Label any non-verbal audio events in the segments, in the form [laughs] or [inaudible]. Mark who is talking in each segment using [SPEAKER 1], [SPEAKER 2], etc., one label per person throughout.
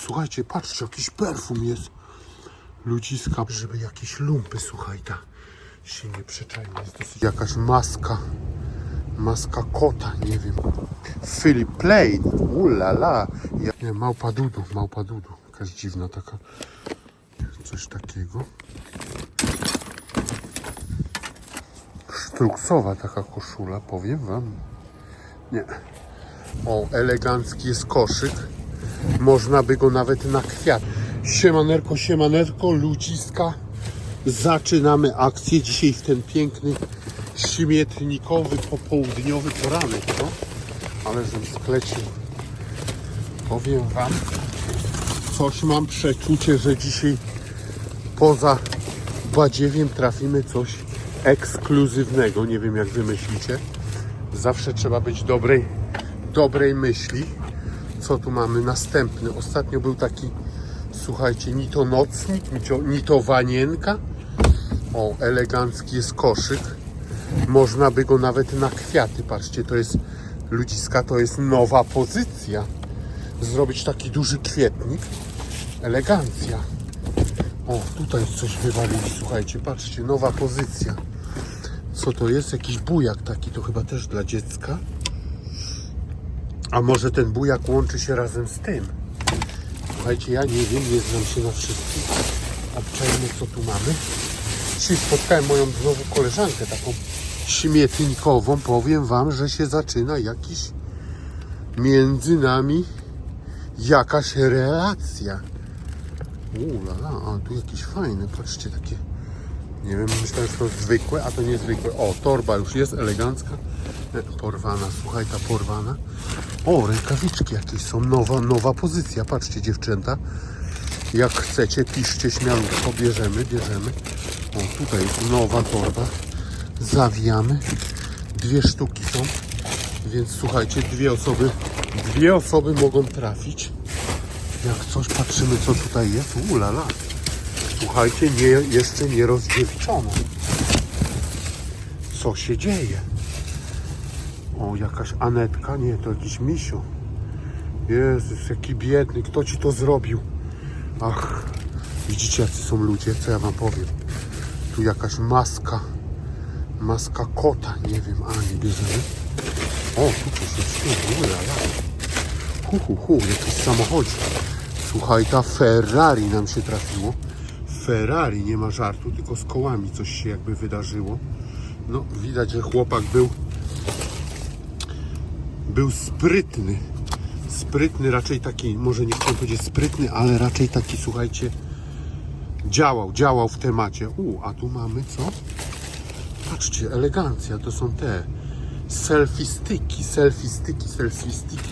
[SPEAKER 1] Słuchajcie, patrzcie, jakiś perfum jest. Ludziska, żeby jakieś lumpy, słuchaj, ta się nie przyczaiły. Jest dosyć... Jakaś maska. Maska kota, nie wiem. Philip Plain. Ulala. Ja... Nie, małpa dudu, małpa dudu. Jakaś dziwna taka. Coś takiego. Sztruksowa taka koszula, powiem wam. Nie. O, elegancki jest koszyk. Można by go nawet na kwiat. Siemanerko, siemanerko, ludziska. Zaczynamy akcję dzisiaj w ten piękny, śmietnikowy, popołudniowy poranek, no. Ale żem sklecił. Powiem wam, coś mam przeczucie, że dzisiaj poza badziewiem trafimy coś ekskluzywnego. Nie wiem jak wy myślicie. Zawsze trzeba być dobrej, dobrej myśli. Co tu mamy? Następny. Ostatnio był taki, słuchajcie, ni to nocnik, ni to, ni to wanienka. O, elegancki jest koszyk. Można by go nawet na kwiaty. Patrzcie, to jest ludziska, to jest nowa pozycja. Zrobić taki duży kwietnik. Elegancja. O, tutaj coś wywalili, słuchajcie, patrzcie, nowa pozycja. Co to jest? Jakiś bujak taki, to chyba też dla dziecka. A może ten bujak łączy się razem z tym? Słuchajcie, ja nie wiem, nie znam się na wszystkim. Obczajmy, co tu mamy. Dzisiaj spotkałem moją znowu koleżankę, taką śmietnikową. Powiem wam, że się zaczyna jakiś między nami jakaś relacja. Ulala, a tu jakieś fajne, patrzcie, takie nie wiem, myślałem, że to zwykłe, a to niezwykłe. O, torba już jest elegancka. E, Porwana, słuchaj, ta porwana. O, rękawiczki jakieś są, nowa, nowa pozycja. Patrzcie, dziewczęta. Jak chcecie, piszcie śmialutko, bierzemy, bierzemy. O, tutaj jest nowa torba. Zawijamy. Dwie sztuki są, więc słuchajcie, dwie osoby, dwie osoby mogą trafić. Jak coś, patrzymy, co tutaj jest. Ulala. Słuchajcie, nie, jeszcze nie rozdziewiczono. Co się dzieje? O, jakaś Anetka? Nie, to jakiś misiu. Jezus, jaki biedny. Kto ci to zrobił? Ach, widzicie jacy są ludzie, co ja wam powiem. Tu jakaś maska. Maska kota, nie wiem, a nie bierzemy. O, tu coś jest, ulala. Hu, hu, hu, jakiś samochodzik. Słuchaj, ta Ferrari nam się trafiło. Ferrari, nie ma żartu, tylko z kołami coś się jakby wydarzyło. No, widać, że chłopak był był sprytny. Sprytny, raczej taki, może nie chcę powiedzieć sprytny, ale raczej taki, słuchajcie, działał, działał w temacie. U, a tu mamy co? Patrzcie, elegancja, to są te sticki, selfie sticki.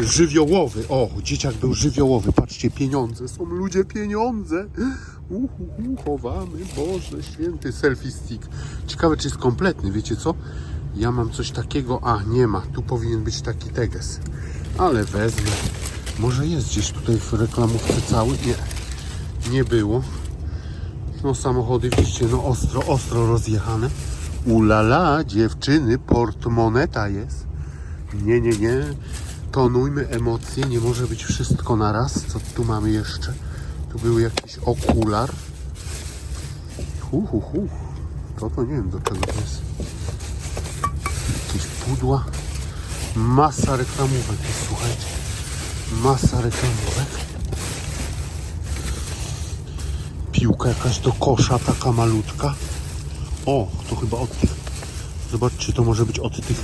[SPEAKER 1] Żywiołowy, o, dzieciak był żywiołowy, patrzcie, pieniądze, są ludzie pieniądze. Uhu, chowamy, Boże święty, selfie stick. Ciekawe, czy jest kompletny, wiecie co? Ja mam coś takiego, a nie ma, tu powinien być taki teges. Ale wezmę. Może jest gdzieś tutaj w reklamówce cały? Nie, nie było. No samochody widzicie, no ostro, ostro rozjechane. Ulala, dziewczyny, portmoneta jest. Nie, nie, nie. Tonujmy emocje, nie może być wszystko na raz. Co tu mamy jeszcze? Tu był jakiś okular. Hu, hu, hu. To to nie wiem do czego to jest. Jakieś pudła. Masa reklamówek jest, słuchajcie. Masa reklamówek. Piłka jakaś do kosza, taka malutka. O, to chyba od tych. Zobaczcie, to może być od tych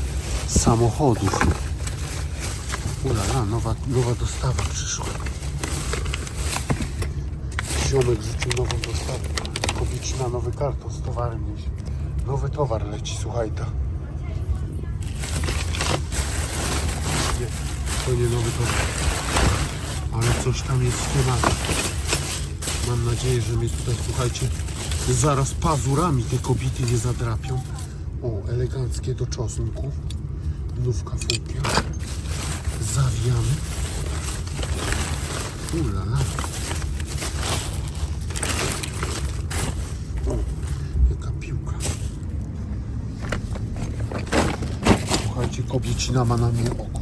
[SPEAKER 1] samochodów. Ulala, nowa, nowa dostawa przyszła. Ziomek rzucił nową dostawę. Kobiecina nowy karton z towarem. Nowy towar leci, słuchaj ta. Nie, to nie nowy towar. Ale coś tam jest w temacie. Mam nadzieję, że mnie tutaj, słuchajcie, zaraz pazurami te kobiety nie zadrapią. O, eleganckie do czosnku. Nówka funkia. Zawijamy. Ulala. O, jaka piłka. Słuchajcie, kobiecina ma na mnie oko.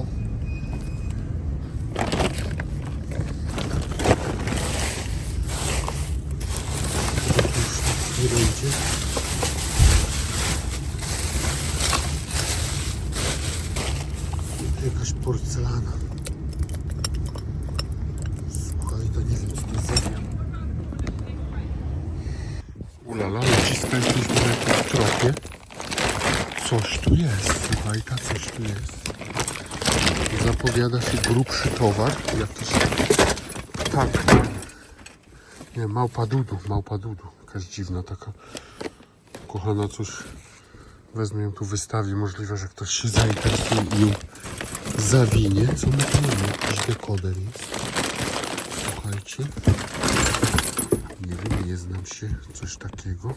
[SPEAKER 1] Na tropie. Coś tu jest, słuchajta, coś tu jest. Zapowiada się grubszy towar, jakiś tak. Nie, małpa dudu, małpa dudu. Jakaś dziwna taka. Kochana coś. Wezmę ją tu wystawię. Możliwe, że ktoś się zainteresuje i ją zawinie. Co my tu mamy? Jakiś dekoder jest. Słuchajcie. Nie wiem, nie znam się. Coś takiego.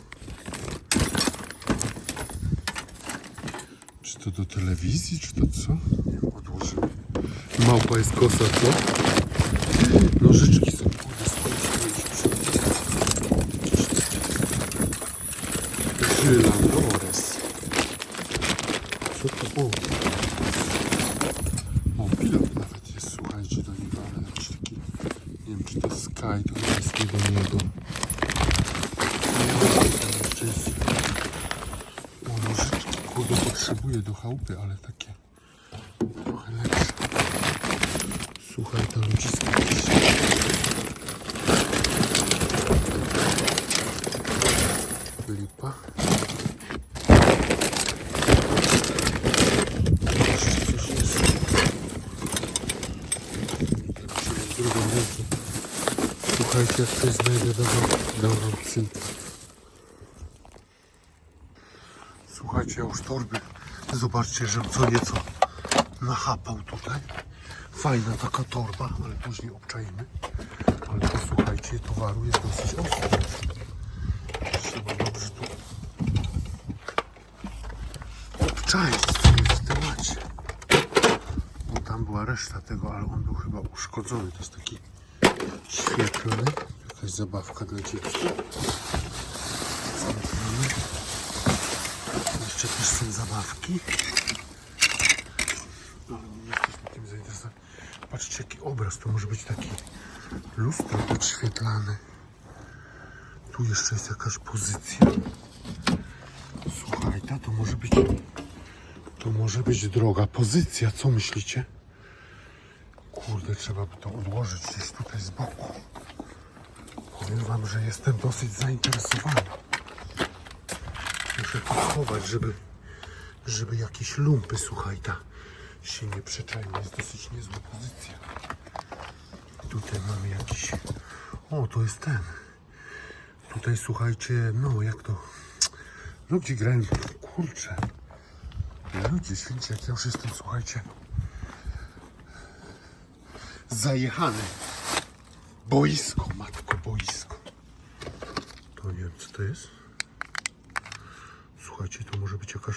[SPEAKER 1] To do telewizji, czy to co? Nie, odłożymy. Małpa jest kosa, co? Nożyczki są kurde Żylandores. Co to? O. o, pilot nawet jest, słuchajcie, do niego, ale jakiś taki, nie wiem, czy to Sky, to chyba jest nie do niego. Nie, tam jeszcze jest. O, nożyczki, kurde, potrzebuję do chałupy, ale takie trochę lepsze. Słuchaj, to ludziska. Lipa. Słuchajcie, jak coś znajdę, wam cynk. Słuchajcie, już torby. Zobaczcie, że co nieco nachapał tutaj. Fajna taka torba, ale później obczajmy. Ale posłuchajcie, towaru jest dosyć ostro. Trzeba dobrze tu obczaić, co jest w temacie. Bo tam była reszta tego, ale on był chyba uszkodzony. To jest taki świetlny. Jakaś zabawka dla dzieci. Co my tu mamy? Też są zabawki. Patrzcie jaki obraz, to może być taki lustro podświetlane. Tu jeszcze jest jakaś pozycja. Słuchaj, ta, to może być to może być droga pozycja, co myślicie? Kurde, trzeba by to odłożyć gdzieś tutaj z boku. Powiem wam, że jestem dosyć zainteresowany. Muszę to schować, żeby, żeby jakieś lumpy, słuchaj, ta się nie przyczaiły. Jest dosyć niezła pozycja. Tutaj mamy jakiś... O, to jest ten. Tutaj, słuchajcie, no jak to... Ludzie grają... Kurczę. Ludzie święci, jak ja już jestem, słuchajcie... Zajechany. Boisko, matko, boisko. To nie wiem, co to jest. Słuchajcie, to może być jakaś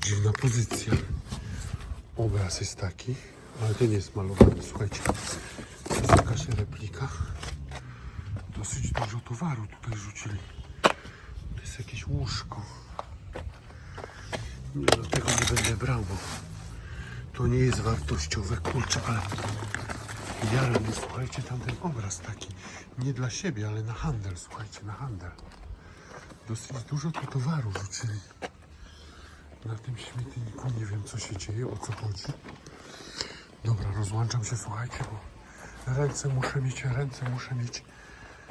[SPEAKER 1] dziwna pozycja. Obraz jest taki, ale ten jest malowany. Słuchajcie, to jest jakaś replika. Dosyć dużo towaru tutaj rzucili. To jest jakieś łóżko. Nie, no tego nie będę brał, bo to nie jest wartościowe, kurczę, ale jara mnie, słuchajcie, tamten obraz taki. Nie dla siebie, ale na handel, słuchajcie, na handel. Dosyć dużo tu towaru rzucili. Na tym śmietniku nie wiem, co się dzieje, o co chodzi. Dobra, rozłączam się, słuchajcie, bo ręce muszę mieć, ręce muszę mieć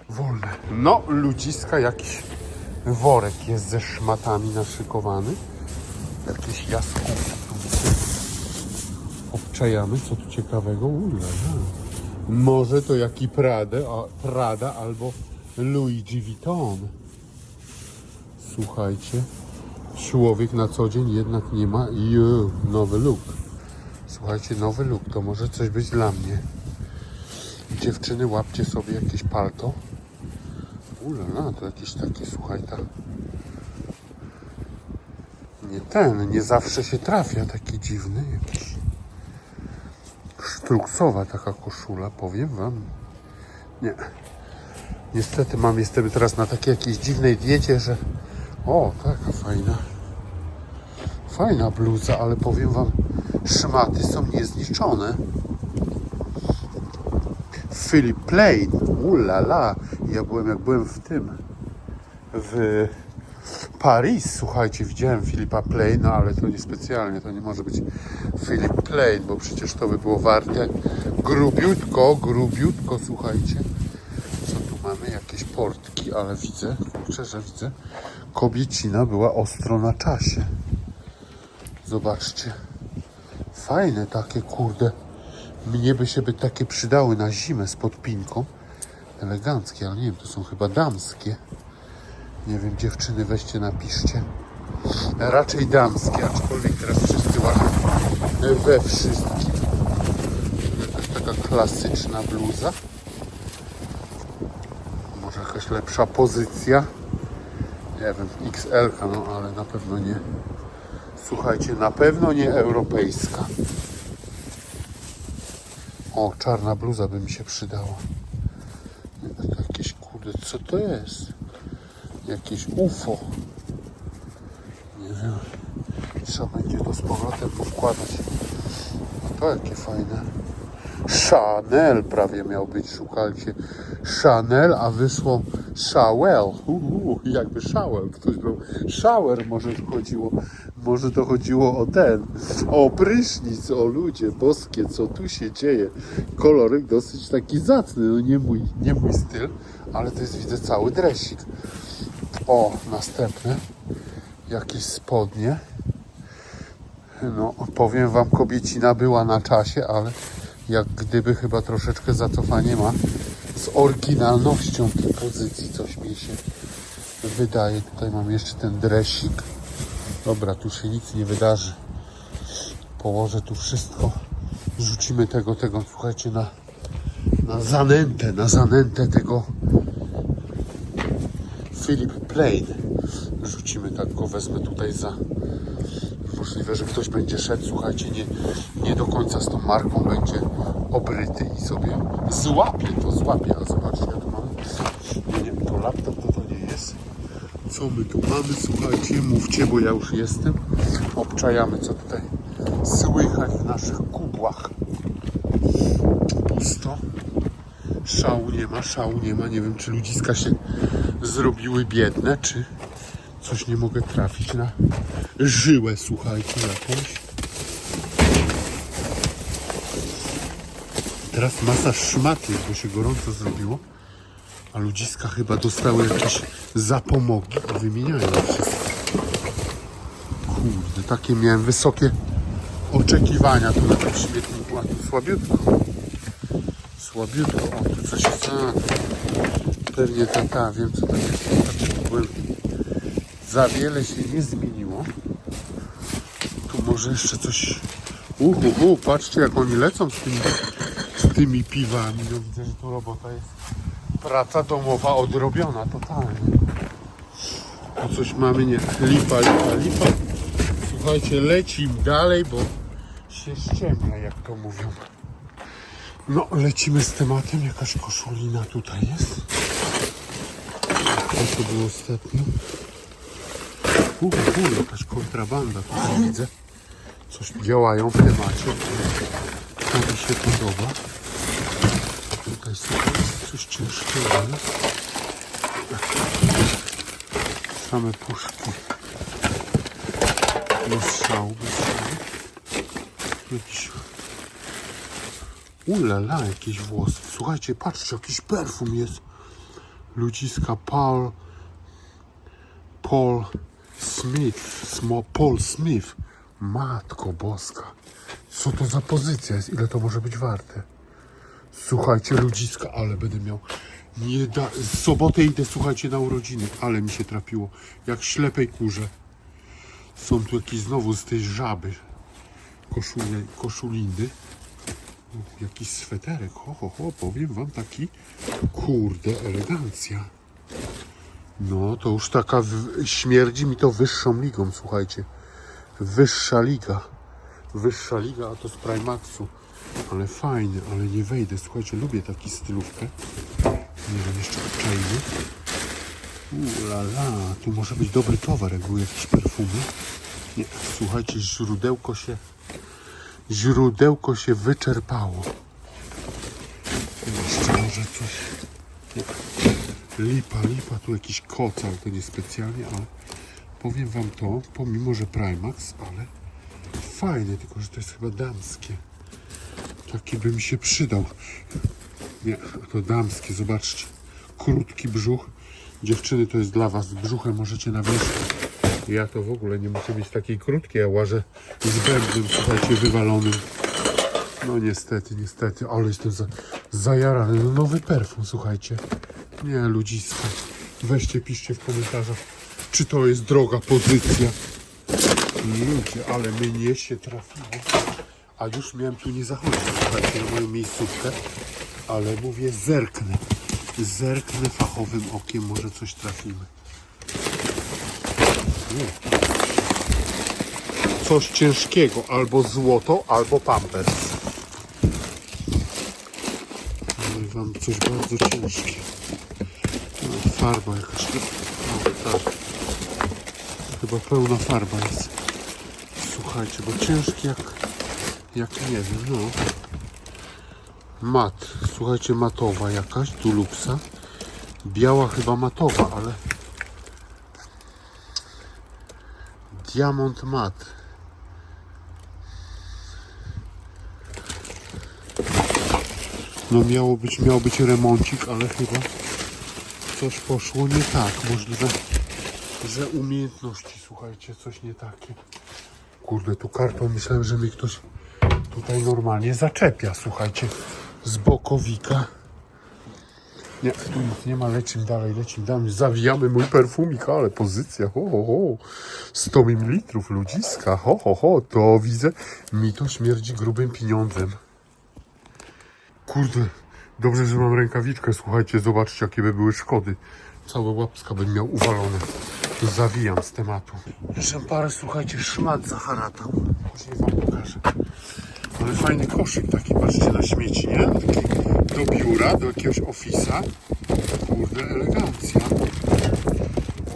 [SPEAKER 1] wolne. No, ludziska, jakiś worek jest ze szmatami naszykowany. Jakieś jaskółki tu. Obczajamy, co tu ciekawego. Ula, Może to jaki Prada, a, Prada albo Luigi Vuitton. Słuchajcie, człowiek na co dzień jednak nie ma i e, nowy look. Słuchajcie, nowy look to może coś być dla mnie. Dziewczyny, łapcie sobie jakieś palto. Ulala, to jakieś takie, słuchaj, tak. Nie ten, nie zawsze się trafia taki dziwny jakiś. Sztruksowa taka koszula, powiem wam. Nie. Niestety mam, jestem teraz na takiej jakiejś dziwnej diecie, że... O, taka fajna. Fajna bluza, ale powiem wam, szmaty są niezliczone. Philip Plain. Ulala. Ja byłem jak byłem w tym. W Paris, słuchajcie, widziałem Filipa Plaina, ale to nie specjalnie, to nie może być Philip Plain, bo przecież to by było warte grubiutko, grubiutko, słuchajcie. Co tu mamy? Jakieś portki, ale widzę, kurczę, że widzę, kobiecina była ostro na czasie. Zobaczcie. Fajne takie, kurde. Mnie by się by takie przydały na zimę z podpinką. Eleganckie, ale nie wiem, to są chyba damskie. Nie wiem, dziewczyny, weźcie, napiszcie. Raczej damskie, aczkolwiek teraz wszyscy łażą we wszystkim. Jakaś taka klasyczna bluza. Może jakaś lepsza pozycja. Nie wiem, XL, no ale na pewno nie. Słuchajcie, na pewno nie europejska. O, czarna bluza by mi się przydała. Jakieś kurde, co to jest? Jakieś UFO. Nie wiem. Trzeba będzie to z powrotem powkładać. A to jakie fajne. Chanel prawie miał być, szukajcie. Chanel, a wyszło Shawel. Jakby shower. Ktoś był shower może to chodziło. Może to chodziło o ten. O prysznic, o ludzie boskie, co tu się dzieje. Koloryk dosyć taki zacny. No nie mój, nie mój styl, ale to jest widzę cały dresik. O, następne. Jakieś spodnie. No, powiem wam, kobiecina była na czasie, ale jak gdyby chyba troszeczkę zacofanie ma z oryginalnością tej pozycji, coś mi się wydaje. Tutaj mam jeszcze ten dresik. Dobra, tu się nic nie wydarzy. Położę tu wszystko. Rzucimy tego, tego, słuchajcie, na, na zanętę, na zanętę tego Philip Plain. Rzucimy tak, go wezmę tutaj za, Możliwe, że ktoś będzie szedł, słuchajcie, nie, nie do końca z tą marką będzie obryty i sobie złapie to, złapie. A zobaczcie, ja tu mam, nie, nie, to laptop to to nie jest. Co my tu mamy, słuchajcie, mówcie, bo ja już jestem. Obczajamy, co tutaj słychać w naszych kubłach. Pusto. Szału nie ma, szału nie ma. Nie wiem, czy ludziska się zrobiły biedne, czy coś nie mogę trafić na żyłę, słuchajcie, jakąś. Teraz masa szmat jest, bo się gorąco zrobiło. A ludziska chyba dostały jakieś zapomogi i wymieniają wszystko. Kurde, takie miałem wysokie oczekiwania tu na tym śmietniku, a tu słabiutko. Słabiutko, o tu coś jest. A, pewnie ta, ta, wiem co to jest. Za wiele się nie zmieniło. Tu może jeszcze coś. Uhu, uhu, patrzcie jak oni lecą z tymi, z tymi piwami. No widzę, że tu robota jest. Praca domowa odrobiona totalnie. Tu coś mamy, nie. Lipa, lipa, lipa. Słuchajcie, lecim dalej, bo się ściemnia, jak to mówią. No, lecimy z tematem. Jakaś koszulina tutaj jest. Co to było ostatnio? Uuu, uu, jakaś kontrabanda tutaj widzę. Coś działają w temacie. Mi się podoba. Tutaj jest coś ciężkiego. Same puszki. Bez strzału, bez strzału. Jakiś... Ulala, jakieś włosy. Słuchajcie, patrzcie, jakiś perfum jest. Ludziska Paul... Paul Smith, Paul Smith. Matko boska. Co to za pozycja jest? Ile to może być warte? Słuchajcie, ludziska, ale będę miał. Nie da... W sobotę idę, słuchajcie, na urodziny, ale mi się trafiło. Jak ślepej kurze. Są tu jakieś znowu z tej żaby. Koszule, koszuliny. Jakiś sweterek. Ho, ho, ho, powiem wam taki. Kurde, elegancja. No, to już taka w... śmierdzi mi to wyższą ligą, słuchajcie. Wyższa liga. Wyższa liga, a to z Primaxu. Ale fajny, ale nie wejdę. Słuchajcie, lubię taki stylówkę. Nie wiem, jeszcze obczajny. Ulala, tu może być dobry towar, jak jakieś perfumy. Nie, słuchajcie, źródełko się... Źródełko się wyczerpało. Jeszcze może coś... Nie. Lipa, lipa, tu jakiś koc, ale to nie specjalnie, ale powiem wam to, pomimo, że Primax, ale fajne, tylko że to jest chyba damskie. Taki by mi się przydał. Nie, to damskie, zobaczcie. Krótki brzuch, Dziewczyny, to jest dla was. Brzuchem możecie nawieszyć. Ja to w ogóle nie muszę mieć takiej krótkiej, ja łażę z bębnem, słuchajcie, wywalonym. No niestety, niestety, ale jestem za, zajarany. No, nowy perfum, słuchajcie. Nie, ludziska. Weźcie, piszcie w komentarzach, czy to jest droga pozycja. Ludzie, ale mnie się trafiło. A już miałem tu nie zachodzić, słuchajcie, na moją miejscówkę. Ale mówię, zerknę. Zerknę fachowym okiem, może coś trafimy. Nie. Coś ciężkiego, albo złoto, albo pampers. Mówię wam coś bardzo ciężkie. No, farba jakaś. No, tak. Chyba pełna farba jest. Słuchajcie, bo ciężki jak, jak nie wiem, no. Mat, słuchajcie, matowa jakaś, Dulupsa. Biała chyba matowa, ale... Diamont mat. No miało być, miał być remoncik, ale chyba coś poszło nie tak. Możliwe, że umiejętności, słuchajcie, coś nie takie. Kurde, tu kartą myślałem, że mi ktoś tutaj normalnie zaczepia, słuchajcie, z bokowika. Nie, tu nic nie ma, lecimy dalej, lecimy dalej. Zawijamy mój perfumik, ale pozycja, ho, ho, ho. 100 ml ludziska, ho, ho, ho, to widzę, mi to śmierdzi grubym pieniądzem. Kurde, dobrze, że mam rękawiczkę, słuchajcie, zobaczcie, jakie by były szkody. Całe łapska bym miał uwalone. Zawijam z tematu. Jeszcze parę, słuchajcie, szmat zaharatał. Później wam pokażę. Ale fajny koszyk taki, patrzcie na śmieci, nie? Taki do biura, do jakiegoś ofisa. Kurde, elegancja.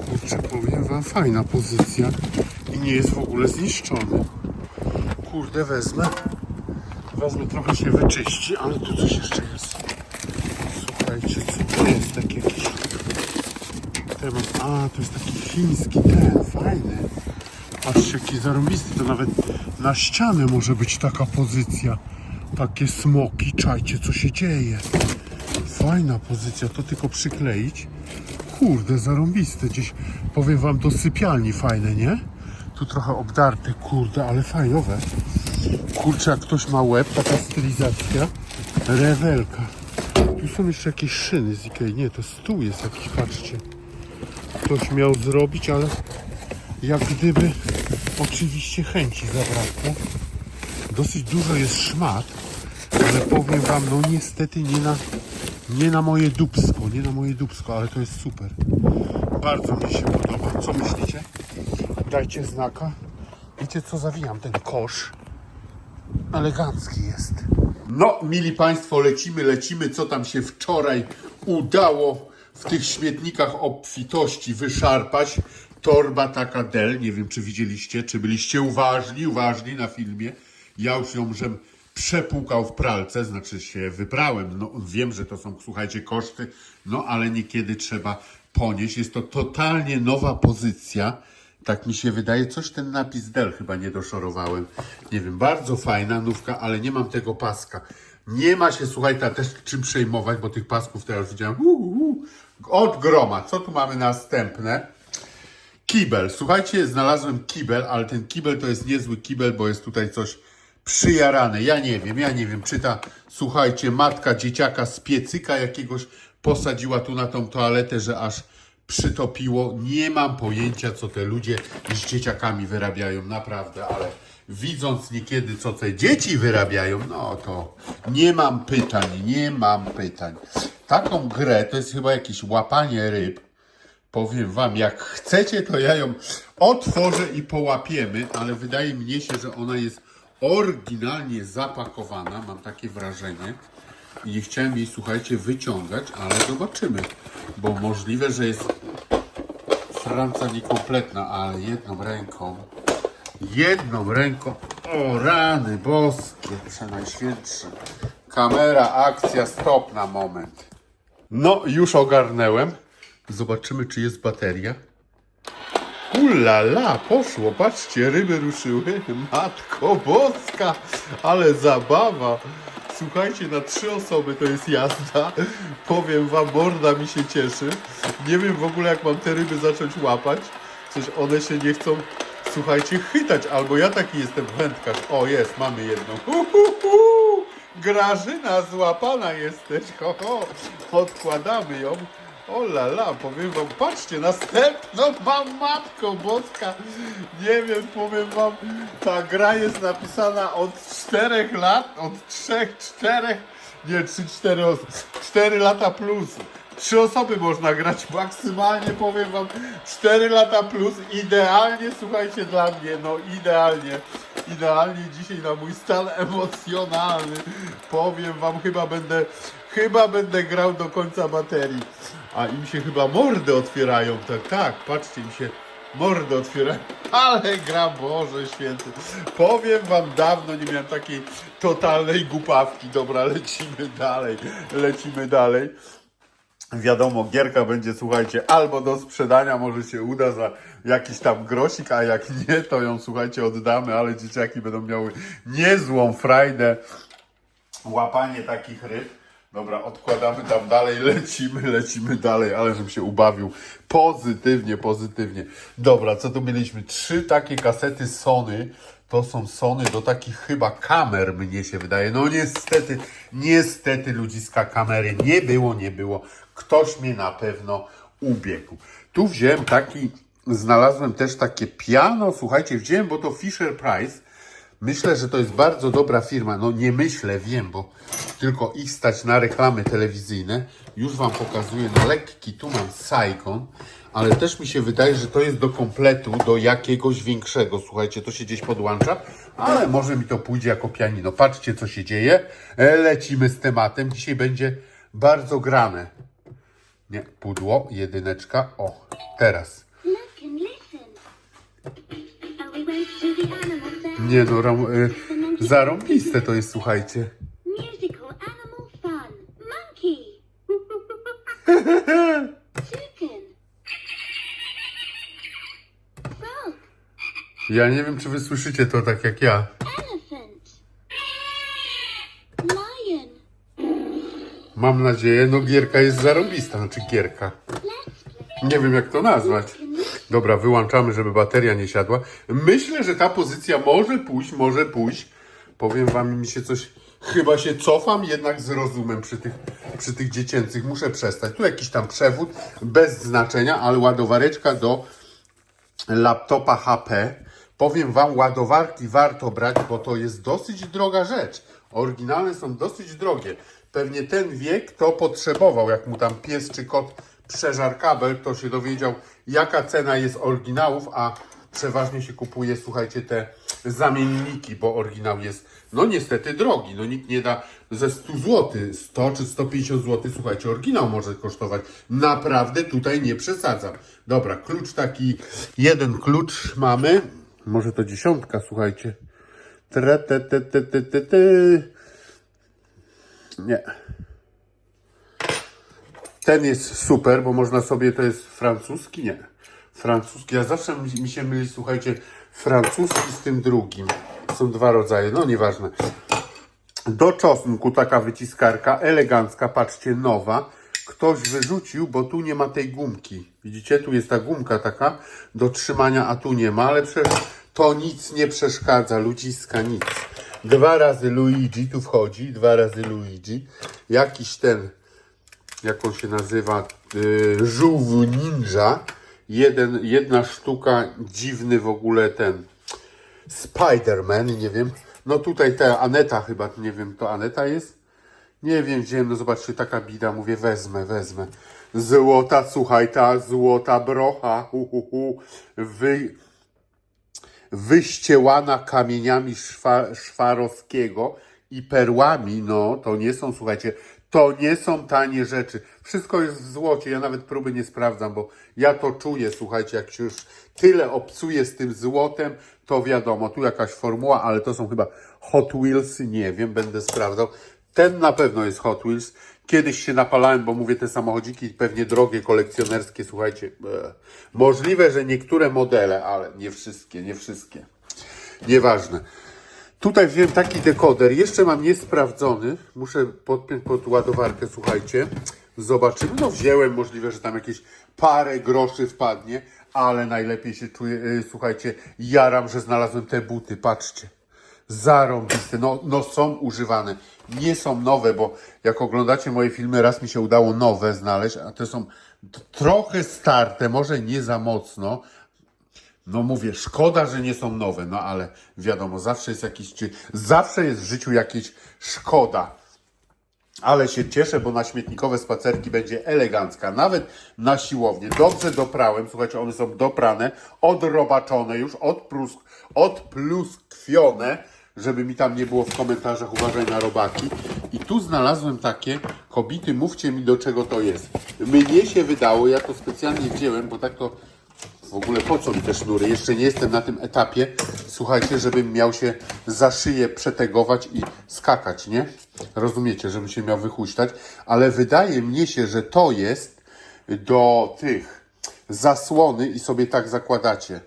[SPEAKER 1] Kurczę, powiem wam, fajna pozycja. I nie jest w ogóle zniszczony. Kurde, wezmę. Wezmę, trochę się wyczyści, ale tu coś jeszcze jest. Słuchajcie, co to jest? Tak A, to jest taki chiński ten, fajny. Patrzcie, jaki zarobisty, to nawet na ścianę może być taka pozycja. Takie smoki, czajcie, co się dzieje. Fajna pozycja, to tylko przykleić. Kurde, zarąbiste. Gdzieś, powiem wam, do sypialni fajne, nie? Tu trochę obdarte, kurde, ale fajnowe. Kurczę, jak ktoś ma łeb, taka stylizacja. Rewelka. Tu są jeszcze jakieś szyny z Ikei. Nie, to stół jest jakiś, patrzcie. Ktoś miał zrobić, ale jak gdyby oczywiście chęci zabrakło. Dosyć dużo jest szmat, ale powiem wam, no niestety nie na, nie na moje dupsko, nie na moje dupsko, ale to jest super. Bardzo mi się podoba. Co myślicie? Dajcie znaka. Wiecie co zawijam? Ten kosz elegancki jest. No, mili Państwo, lecimy, lecimy, co tam się wczoraj udało w tych śmietnikach obfitości wyszarpać. Torba taka Del, nie wiem czy widzieliście, czy byliście uważni, uważni na filmie. Ja już ją żem przepłukał w pralce, znaczy się wyprałem. No, wiem, że to są, słuchajcie, koszty, no ale niekiedy trzeba ponieść. Jest to totalnie nowa pozycja. Tak mi się wydaje, coś ten napis Del chyba nie doszorowałem. Nie wiem, bardzo fajna nówka, ale nie mam tego paska. Nie ma się, słuchajcie, też czym przejmować, bo tych pasków teraz widziałem uu, uu, od groma. Co tu mamy następne? Kibel. Słuchajcie, znalazłem kibel, ale ten kibel to jest niezły kibel, bo jest tutaj coś przyjarane. Ja nie wiem, ja nie wiem, czy ta, słuchajcie, matka dzieciaka z piecyka jakiegoś posadziła tu na tą toaletę, że aż przytopiło. Nie mam pojęcia, co te ludzie z dzieciakami wyrabiają, naprawdę, ale widząc niekiedy, co te dzieci wyrabiają, no to nie mam pytań, nie mam pytań. Taką grę to jest chyba jakieś łapanie ryb. Powiem wam, jak chcecie, to ja ją otworzę i połapiemy, ale wydaje mnie się, że ona jest oryginalnie zapakowana, mam takie wrażenie. I nie chciałem jej, słuchajcie, wyciągać, ale zobaczymy, bo możliwe, że jest franca niekompletna, ale jedną ręką, jedną ręką, o rany boskie, przenajświętsze. Kamera, akcja, stop na moment. No, już ogarnęłem. Zobaczymy, czy jest bateria. Ulala, poszło, patrzcie, ryby ruszyły. [laughs] Matko boska, ale zabawa. Słuchajcie, na trzy osoby to jest jazda. [laughs] Powiem wam, morda mi się cieszy. Nie wiem w ogóle jak mam te ryby zacząć łapać. Coś one się nie chcą, słuchajcie, chytać. Albo ja taki jestem wędkarz. O, jest, mamy jedną. Hu, hu, hu. Grażyna, złapana jesteś. Ho, ho. Odkładamy ją. O la la, powiem wam, patrzcie, następną mam matko boska. Nie wiem, powiem wam, ta gra jest napisana od czterech lat, od trzech, czterech, nie, trzy, cztery osób, cztery lata plus. Trzy osoby można grać maksymalnie, powiem wam, cztery lata plus, idealnie, słuchajcie, dla mnie, no idealnie, idealnie dzisiaj na mój stan emocjonalny. Powiem wam, chyba będę, chyba będę grał do końca baterii. A im się chyba mordy otwierają, tak, tak, patrzcie, im się mordy otwierają. [laughs] Ale gra, Boże święty. Powiem wam, dawno nie miałem takiej totalnej głupawki. Dobra, lecimy dalej, lecimy dalej. Wiadomo, gierka będzie, słuchajcie, albo do sprzedania, może się uda za jakiś tam grosik, a jak nie, to ją, słuchajcie, oddamy, ale dzieciaki będą miały niezłą frajdę łapanie takich ryb. Dobra, odkładamy tam dalej, lecimy, lecimy dalej, ale żebym się ubawił. Pozytywnie, pozytywnie. Dobra, co tu mieliśmy? Trzy takie kasety Sony. To są Sony do takich chyba kamer, mnie się wydaje. No niestety, niestety ludziska kamery nie było, nie było. Ktoś mnie na pewno ubiegł. Tu wziąłem taki, znalazłem też takie piano, słuchajcie, wziąłem, bo to Fisher Price. Myślę, że to jest bardzo dobra firma. No nie myślę, wiem, bo tylko ich stać na reklamy telewizyjne. Już Wam pokazuję na lekki. Tu mam Saigon, ale też mi się wydaje, że to jest do kompletu, do jakiegoś większego. Słuchajcie, to się gdzieś podłącza, ale może mi to pójdzie jako pianino. Patrzcie, co się dzieje. E, Lecimy z tematem. Dzisiaj będzie bardzo grane. Nie, pudło, jedyneczka. O, teraz.
[SPEAKER 2] Listen.
[SPEAKER 1] Nie no, ram, y, zarąbiste to jest, słuchajcie.
[SPEAKER 2] Musical animal fun. Monkey. Chicken. Frog.
[SPEAKER 1] Ja nie wiem, czy wy słyszycie to tak jak ja.
[SPEAKER 2] Elephant. Lion.
[SPEAKER 1] Mam nadzieję, no gierka jest zarąbista, znaczy gierka.
[SPEAKER 2] Let's play.
[SPEAKER 1] Nie wiem, jak to nazwać. Dobra, wyłączamy, żeby bateria nie siadła. Myślę, że ta pozycja może pójść, może pójść. Powiem wam, mi się coś... Chyba się cofam jednak z rozumem przy tych, przy tych dziecięcych. Muszę przestać. Tu jakiś tam przewód, bez znaczenia, ale ładowareczka do laptopa HP. Powiem Wam, ładowarki warto brać, bo to jest dosyć droga rzecz. Oryginalne są dosyć drogie. Pewnie ten wiek to potrzebował, jak mu tam pies czy kot przeżar kabel, to się dowiedział, jaka cena jest oryginałów, a przeważnie się kupuje, słuchajcie, te zamienniki, bo oryginał jest, no niestety drogi. No nikt nie da ze 100 zł, 100 czy 150 zł, słuchajcie, oryginał może kosztować. Naprawdę tutaj nie przesadzam. Dobra, klucz taki, jeden klucz mamy. Może to dziesiątka, słuchajcie. Tre, te, te, te, te, te, te. Nie. Ten jest super, bo można sobie, to jest francuski? Nie. Francuski, ja zawsze mi, się myli, słuchajcie, francuski z tym drugim. Są dwa rodzaje, no nieważne. Do czosnku taka wyciskarka, elegancka, patrzcie, nowa. Ktoś wyrzucił, bo tu nie ma tej gumki. Widzicie, tu jest ta gumka taka do trzymania, a tu nie ma, ale przecież to nic nie przeszkadza, ludziska, nic. Dwa razy Luigi tu wchodzi, dwa razy Luigi. Jakiś ten, jak on się nazywa, yy, żółw ninja. Jeden, jedna sztuka, dziwny w ogóle ten, Spider-Man, nie wiem. No tutaj ta Aneta chyba, nie wiem, to Aneta jest? Nie wiem, wziąłem, no zobaczcie, taka bida, mówię, wezmę, wezmę. Złota, słuchaj, ta złota brocha, hu, hu, hu. Wy, wyściełana kamieniami szwa, szwarowskiego i perłami, no, to nie są, słuchajcie, to nie są tanie rzeczy. Wszystko jest w złocie, ja nawet próby nie sprawdzam, bo ja to czuję, słuchajcie, jak się już tyle obcuje z tym złotem, to wiadomo, tu jakaś formuła, ale to są chyba Hot Wheels, nie wiem, będę sprawdzał. Ten na pewno jest Hot Wheels. Kiedyś się napalałem, bo mówię, te samochodziki pewnie drogie, kolekcjonerskie, słuchajcie. e, Możliwe, że niektóre modele, ale nie wszystkie, nie wszystkie. Nieważne. Tutaj wziąłem taki dekoder, jeszcze mam niesprawdzony. Muszę podpiąć pod ładowarkę, słuchajcie. Zobaczymy. No wziąłem, możliwe, że tam jakieś parę groszy wpadnie, ale najlepiej się czuję, yy, słuchajcie, jaram, że znalazłem te buty, patrzcie. Zarąbiste, no, no są używane. Nie są nowe, bo jak oglądacie moje filmy, raz mi się udało nowe znaleźć, a te są trochę starte, może nie za mocno, no mówię, szkoda, że nie są nowe, no ale wiadomo, zawsze jest jakiś, czy zawsze jest w życiu jakieś szkoda. Ale się cieszę, bo na śmietnikowe spacerki będzie elegancka. Nawet na siłownię. Dobrze doprałem. Słuchajcie, one są doprane, odrobaczone już, odprus, odpluskwione, żeby mi tam nie było w komentarzach uważaj na robaki. I tu znalazłem takie kobity, mówcie mi do czego to jest. Mnie się wydało, ja to specjalnie wziąłem, bo tak to w ogóle po co mi te sznury? Jeszcze nie jestem na tym etapie, słuchajcie, żebym miał się za szyję przetegować i skakać, nie? Rozumiecie, żebym się miał wychuśtać, ale wydaje mnie się, że to jest do tych zasłony i sobie tak zakładacie.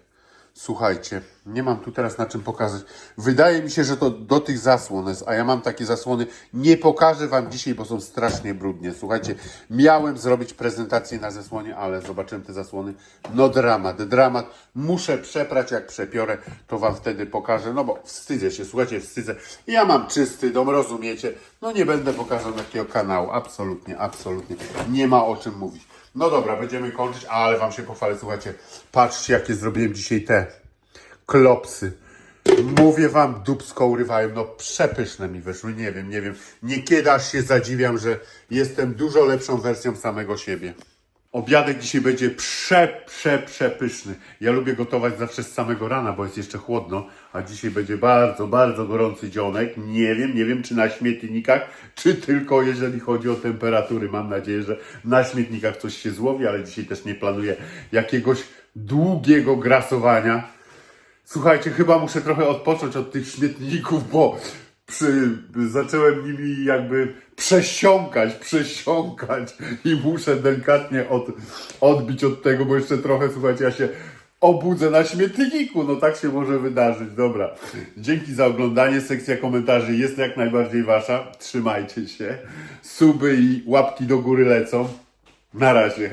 [SPEAKER 1] Słuchajcie, nie mam tu teraz na czym pokazać. Wydaje mi się, że to do tych zasłon jest, a ja mam takie zasłony. Nie pokażę Wam dzisiaj, bo są strasznie brudnie. Słuchajcie, miałem zrobić prezentację na zasłonie, ale zobaczyłem te zasłony. No dramat, dramat. Muszę przeprać, jak przepiorę, to Wam wtedy pokażę. No bo wstydzę się, słuchajcie, wstydzę. Ja mam czysty dom, rozumiecie? No nie będę pokazał takiego kanału. Absolutnie, absolutnie. Nie ma o czym mówić. No dobra, będziemy kończyć, ale Wam się pochwalę, słuchajcie. Patrzcie, jakie zrobiłem dzisiaj te klopsy. Mówię Wam, dubsko urywają, no przepyszne mi wyszły, nie wiem, nie wiem. Niekiedy aż się zadziwiam, że jestem dużo lepszą wersją samego siebie. Obiadek dzisiaj będzie prze, prze, przepyszny. Ja lubię gotować zawsze z samego rana, bo jest jeszcze chłodno, a dzisiaj będzie bardzo, bardzo gorący dzionek. Nie wiem, nie wiem czy na śmietnikach, czy tylko jeżeli chodzi o temperatury. Mam nadzieję, że na śmietnikach coś się złowi, ale dzisiaj też nie planuję jakiegoś długiego grasowania. Słuchajcie, chyba muszę trochę odpocząć od tych śmietników, bo przy, zacząłem nimi jakby przesiąkać, przesiąkać i muszę delikatnie od, odbić od tego, bo jeszcze trochę, słuchajcie, ja się obudzę na śmietniku, no tak się może wydarzyć, dobra. Dzięki za oglądanie, sekcja komentarzy jest jak najbardziej wasza, trzymajcie się, suby i łapki do góry lecą, na razie.